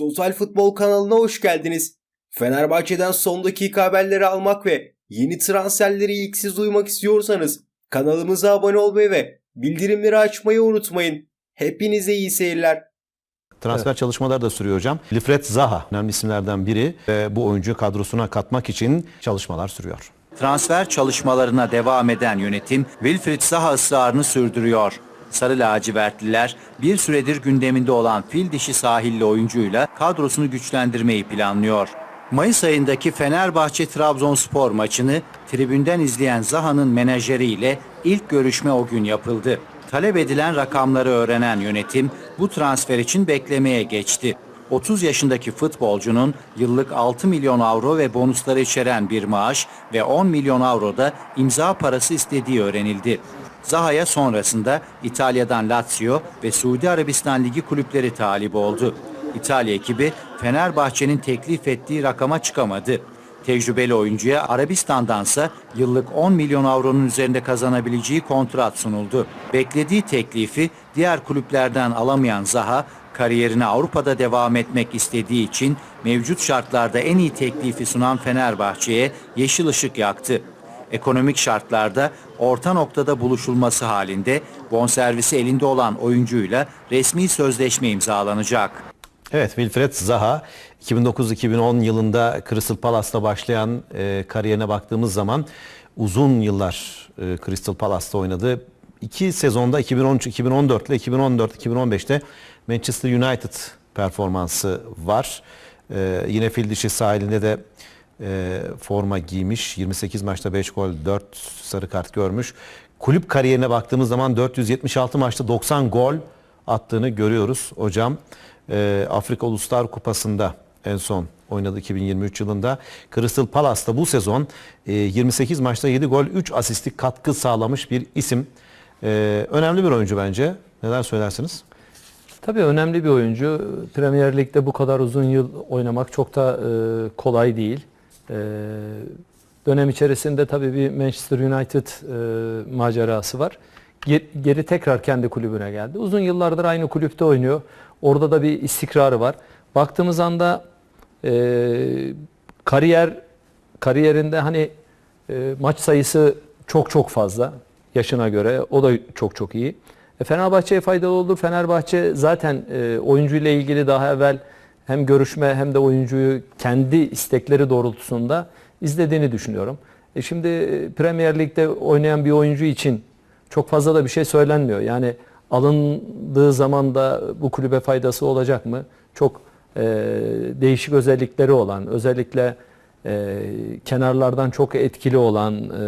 Total Futbol kanalına hoş geldiniz. Fenerbahçe'den son dakika haberleri almak ve yeni transferleri ilk siz duymak istiyorsanız kanalımıza abone olmayı ve bildirimleri açmayı unutmayın. Hepinize iyi seyirler. Transfer çalışmaları da sürüyor hocam. Lifret Zaha önemli isimlerden biri ve bu oyuncu kadrosuna katmak için çalışmalar sürüyor. Transfer çalışmalarına devam eden yönetim Wilfried Zaha ısrarını sürdürüyor. Sarı lacivertliler bir süredir gündeminde olan fil dişi sahilli oyuncuyla kadrosunu güçlendirmeyi planlıyor. Mayıs ayındaki Fenerbahçe Trabzonspor maçını tribünden izleyen Zaha'nın menajeriyle ilk görüşme o gün yapıldı. Talep edilen rakamları öğrenen yönetim bu transfer için beklemeye geçti. 30 yaşındaki futbolcunun yıllık 6 milyon avro ve bonusları içeren bir maaş ve 10 milyon avro da imza parası istediği öğrenildi. Zaha'ya sonrasında İtalya'dan Lazio ve Suudi Arabistan Ligi kulüpleri talip oldu. İtalya ekibi Fenerbahçe'nin teklif ettiği rakama çıkamadı. Tecrübeli oyuncuya Arabistan'dansa yıllık 10 milyon avronun üzerinde kazanabileceği kontrat sunuldu. Beklediği teklifi diğer kulüplerden alamayan Zaha, kariyerine Avrupa'da devam etmek istediği için mevcut şartlarda en iyi teklifi sunan Fenerbahçe'ye yeşil ışık yaktı. Ekonomik şartlarda orta noktada buluşulması halinde bonservisi elinde olan oyuncuyla resmi sözleşme imzalanacak. Evet Wilfred Zaha 2009-2010 yılında Crystal Palace'ta başlayan e, kariyerine baktığımız zaman uzun yıllar e, Crystal Palace'ta oynadı. İki sezonda 2013-2014 ile 2014-2015'te Manchester United performansı var. E, yine fil dişi sahilinde de e, forma giymiş. 28 maçta 5 gol, 4 sarı kart görmüş. Kulüp kariyerine baktığımız zaman 476 maçta 90 gol attığını görüyoruz hocam. E, Afrika Uluslar Kupası'nda en son oynadı 2023 yılında. Crystal Palace'ta bu sezon e, 28 maçta 7 gol, 3 asistlik katkı sağlamış bir isim. E, önemli bir oyuncu bence. Neler söylersiniz? Tabii önemli bir oyuncu. Premier Lig'de bu kadar uzun yıl oynamak çok da e, kolay değil. E, dönem içerisinde tabii bir Manchester United e, macerası var. Ge- Geri tekrar kendi kulübüne geldi. Uzun yıllardır aynı kulüpte oynuyor. Orada da bir istikrarı var. Baktığımız anda e, kariyer kariyerinde hani e, maç sayısı çok çok fazla yaşına göre. O da çok çok iyi. E, Fenerbahçe'ye faydalı olur. Fenerbahçe zaten e, oyuncuyla ilgili daha evvel hem görüşme hem de oyuncuyu kendi istekleri doğrultusunda izlediğini düşünüyorum. E şimdi e, Premier Lig'de oynayan bir oyuncu için çok fazla da bir şey söylenmiyor. Yani alındığı zaman da bu kulübe faydası olacak mı? Çok e, değişik özellikleri olan, özellikle e, kenarlardan çok etkili olan, e,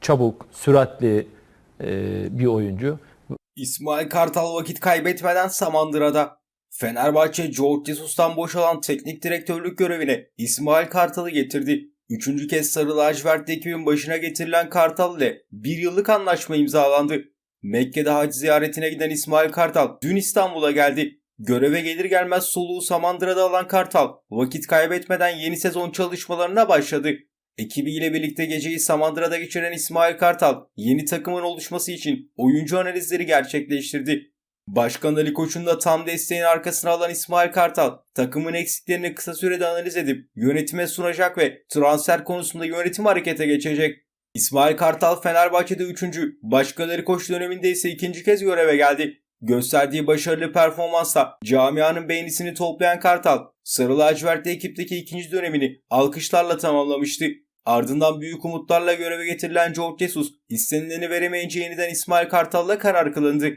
çabuk, süratli e, bir oyuncu. İsmail Kartal vakit kaybetmeden Samandıra'da. Fenerbahçe George Jesus'tan boşalan teknik direktörlük görevine İsmail Kartal'ı getirdi. Üçüncü kez Sarı Lacivertli ekibin başına getirilen Kartal ile bir yıllık anlaşma imzalandı. Mekke'de hac ziyaretine giden İsmail Kartal dün İstanbul'a geldi. Göreve gelir gelmez soluğu Samandıra'da alan Kartal vakit kaybetmeden yeni sezon çalışmalarına başladı. Ekibiyle birlikte geceyi Samandıra'da geçiren İsmail Kartal yeni takımın oluşması için oyuncu analizleri gerçekleştirdi. Başkan Ali Koç'un da tam desteğin arkasına alan İsmail Kartal takımın eksiklerini kısa sürede analiz edip yönetime sunacak ve transfer konusunda yönetim harekete geçecek. İsmail Kartal Fenerbahçe'de 3. Başkan Ali Koç döneminde ise ikinci kez göreve geldi. Gösterdiği başarılı performansla camianın beğenisini toplayan Kartal, Sarı Lacivertli ekipteki ikinci dönemini alkışlarla tamamlamıştı. Ardından büyük umutlarla göreve getirilen George Jesus, istenileni veremeyince yeniden İsmail Kartal'la karar kılındı.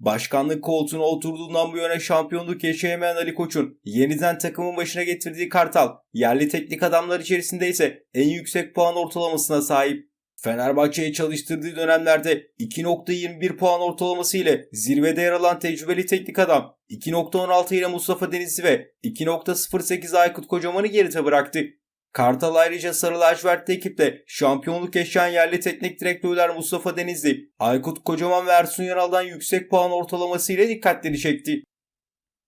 Başkanlık koltuğuna oturduğundan bu yana şampiyonluk yaşayamayan Ali Koç'un yeniden takımın başına getirdiği Kartal, yerli teknik adamlar içerisinde ise en yüksek puan ortalamasına sahip. Fenerbahçe'yi çalıştırdığı dönemlerde 2.21 puan ortalaması ile zirvede yer alan tecrübeli teknik adam 2.16 ile Mustafa Denizli ve 2.08 Aykut Kocaman'ı geride bıraktı. Kartal ayrıca Sarı Lacivertli ekipte şampiyonluk yaşayan yerli teknik direktörler Mustafa Denizli, Aykut Kocaman ve Ersun Yanal'dan yüksek puan ortalaması ile dikkatleri çekti.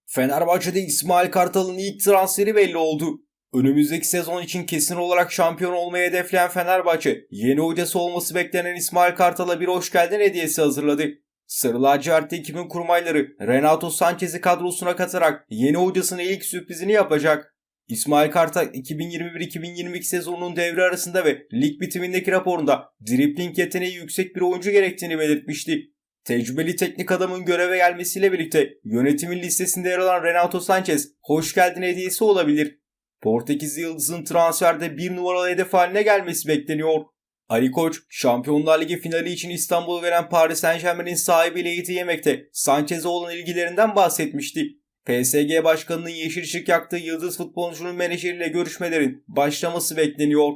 Fenerbahçe'de İsmail Kartal'ın ilk transferi belli oldu. Önümüzdeki sezon için kesin olarak şampiyon olmayı hedefleyen Fenerbahçe, yeni hocası olması beklenen İsmail Kartal'a bir hoş geldin hediyesi hazırladı. Sarı lacivert ekibin kurmayları Renato Sanchez'i kadrosuna katarak yeni hocasına ilk sürprizini yapacak. İsmail Kartal 2021-2022 sezonunun devre arasında ve lig bitimindeki raporunda dribling yeteneği yüksek bir oyuncu gerektiğini belirtmişti. Tecrübeli teknik adamın göreve gelmesiyle birlikte yönetimin listesinde yer alan Renato Sanchez hoş geldin hediyesi olabilir. Portekizli Yıldız'ın transferde bir numaralı hedef haline gelmesi bekleniyor. Ali Koç, Şampiyonlar Ligi finali için İstanbul'u veren Paris Saint Germain'in sahibiyle yedi yemekte Sanchez'e olan ilgilerinden bahsetmişti. PSG Başkanı'nın yeşil ışık yaktığı Yıldız futbolcunun menajeriyle görüşmelerin başlaması bekleniyor.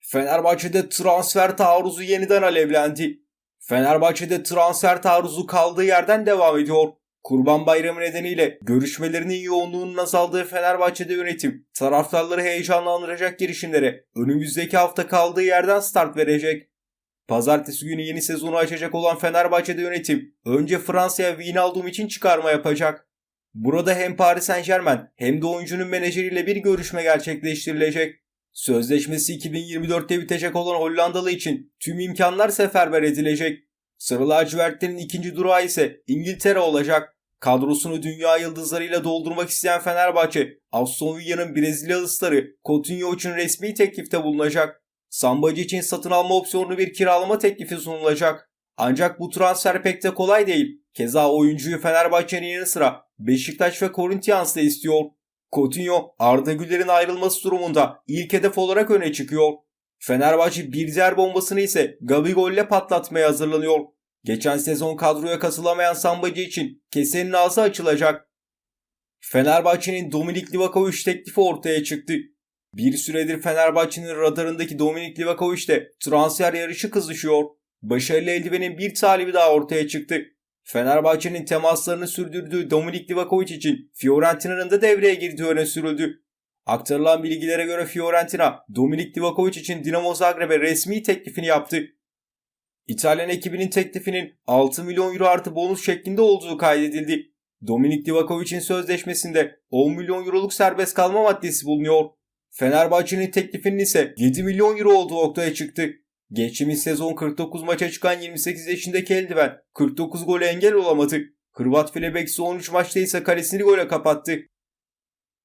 Fenerbahçe'de transfer taarruzu yeniden alevlendi. Fenerbahçe'de transfer taarruzu kaldığı yerden devam ediyor. Kurban Bayramı nedeniyle görüşmelerinin yoğunluğunun azaldığı Fenerbahçe'de yönetim taraftarları heyecanlandıracak girişimlere önümüzdeki hafta kaldığı yerden start verecek. Pazartesi günü yeni sezonu açacak olan Fenerbahçe'de yönetim önce Fransa'ya Wijnaldum için çıkarma yapacak. Burada hem Paris Saint Germain hem de oyuncunun menajeriyle bir görüşme gerçekleştirilecek. Sözleşmesi 2024'te bitecek olan Hollandalı için tüm imkanlar seferber edilecek. Sarı lacivertlerin ikinci durağı ise İngiltere olacak. Kadrosunu dünya yıldızlarıyla doldurmak isteyen Fenerbahçe, Aston Villa'nın Brezilyalı starı Coutinho için resmi teklifte bulunacak. Sambacı için satın alma opsiyonlu bir kiralama teklifi sunulacak. Ancak bu transfer pek de kolay değil. Keza oyuncuyu Fenerbahçe'nin yanı sıra Beşiktaş ve Corinthians da istiyor. Coutinho, Arda Güler'in ayrılması durumunda ilk hedef olarak öne çıkıyor. Fenerbahçe bir diğer bombasını ise Gabigol ile patlatmaya hazırlanıyor. Geçen sezon kadroya katılamayan Sambacı için kesenin ağzı açılacak. Fenerbahçe'nin Dominik Livakovic teklifi ortaya çıktı. Bir süredir Fenerbahçe'nin radarındaki Dominik Livakovic de transfer yarışı kızışıyor. Başarılı eldivenin bir talibi daha ortaya çıktı. Fenerbahçe'nin temaslarını sürdürdüğü Dominik Livakovic için Fiorentina'nın da devreye girdiği öne sürüldü. Aktarılan bilgilere göre Fiorentina, Dominik Livakovic için Dinamo Zagreb'e resmi teklifini yaptı. İtalyan ekibinin teklifinin 6 milyon euro artı bonus şeklinde olduğu kaydedildi. Dominik Livakovic'in sözleşmesinde 10 milyon euroluk serbest kalma maddesi bulunuyor. Fenerbahçe'nin teklifinin ise 7 milyon euro olduğu ortaya çıktı. Geçtiğimiz sezon 49 maça çıkan 28 yaşındaki eldiven 49 gole engel olamadı. Hırvat Felebeksi 13 maçta ise kalesini gole kapattı.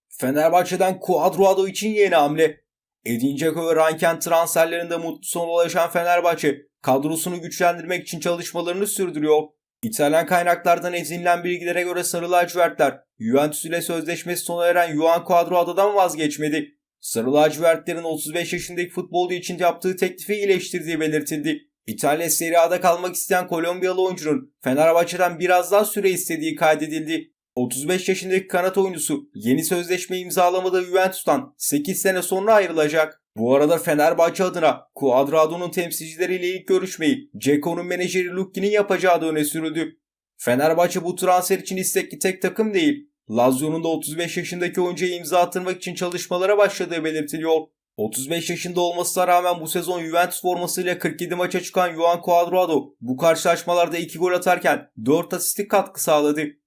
Fenerbahçe'den Cuadrado için yeni hamle. Edin Dzeko ve Ranken transferlerinde mutlu son ulaşan Fenerbahçe kadrosunu güçlendirmek için çalışmalarını sürdürüyor. İtalyan kaynaklardan edinilen bilgilere göre Sarı lacivertler Juventus ile sözleşmesi sona eren Juan Cuadrado'dan vazgeçmedi. Sarı lacivertlerin 35 yaşındaki futbolcu için yaptığı teklifi iyileştirdiği belirtildi. İtalya Serie A'da kalmak isteyen Kolombiyalı oyuncunun Fenerbahçe'den biraz daha süre istediği kaydedildi. 35 yaşındaki kanat oyuncusu yeni sözleşme imzalamadığı Juventus'tan 8 sene sonra ayrılacak. Bu arada Fenerbahçe adına Cuadrado'nun temsilcileriyle ilk görüşmeyi Ceko'nun menajeri Lucchi'nin yapacağı da öne sürüldü. Fenerbahçe bu transfer için istekli tek takım değil. Lazio'nun da 35 yaşındaki oyuncuya imza attırmak için çalışmalara başladığı belirtiliyor. 35 yaşında olmasına rağmen bu sezon Juventus formasıyla 47 maça çıkan Juan Cuadrado bu karşılaşmalarda 2 gol atarken 4 asistlik katkı sağladı.